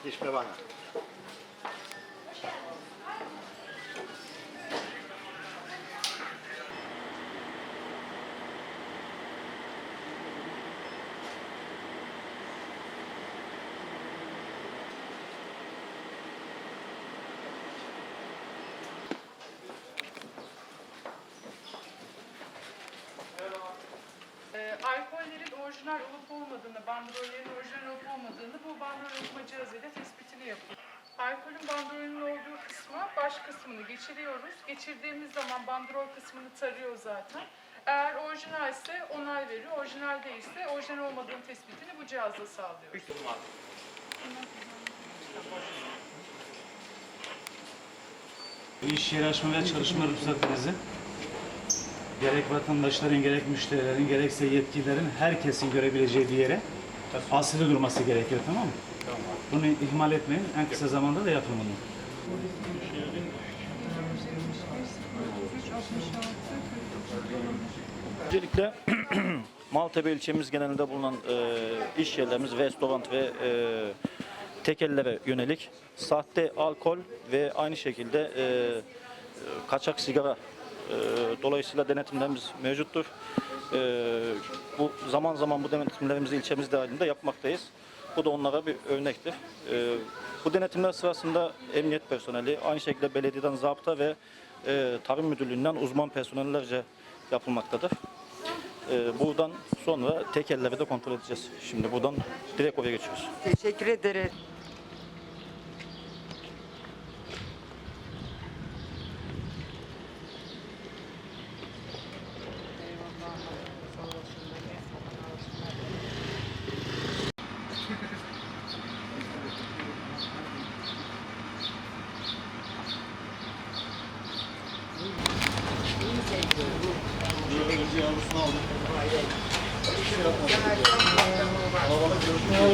gdzieś w orijinal olup olmadığını, bandrollerin orijinal olup olmadığını bu bandrol okuma cihazıyla tespitini yapıyoruz. Alkolün bandrolünün olduğu kısma baş kısmını geçiriyoruz. Geçirdiğimiz zaman bandrol kısmını tarıyor zaten. Eğer orijinal ise onay veriyor, orijinal değilse orijinal olmadığını tespitini bu cihazla sağlıyoruz. İş yeri açma ve çalışma ruhsatınızı gerek vatandaşların, gerek müşterilerin, gerekse yetkililerin herkesin görebileceği bir yere asılı durması gerekiyor tamam mı? Bunu ihmal etmeyin. En kısa zamanda da yapın bunu. Öncelikle Maltepe ilçemiz genelinde bulunan e, iş yerlerimiz, restoran ve e, tekellere yönelik sahte alkol ve aynı şekilde e, e, kaçak sigara dolayısıyla denetimlerimiz mevcuttur. E, bu zaman zaman bu denetimlerimizi ilçemiz dahilinde yapmaktayız. Bu da onlara bir örnektir. E, bu denetimler sırasında emniyet personeli, aynı şekilde belediyeden zabıta ve e, tarım müdürlüğünden uzman personellerce yapılmaktadır. Ee, buradan sonra tekerleri de kontrol edeceğiz. Şimdi buradan direkt oraya geçiyoruz. Teşekkür ederim. Kalabalık görüşmeler.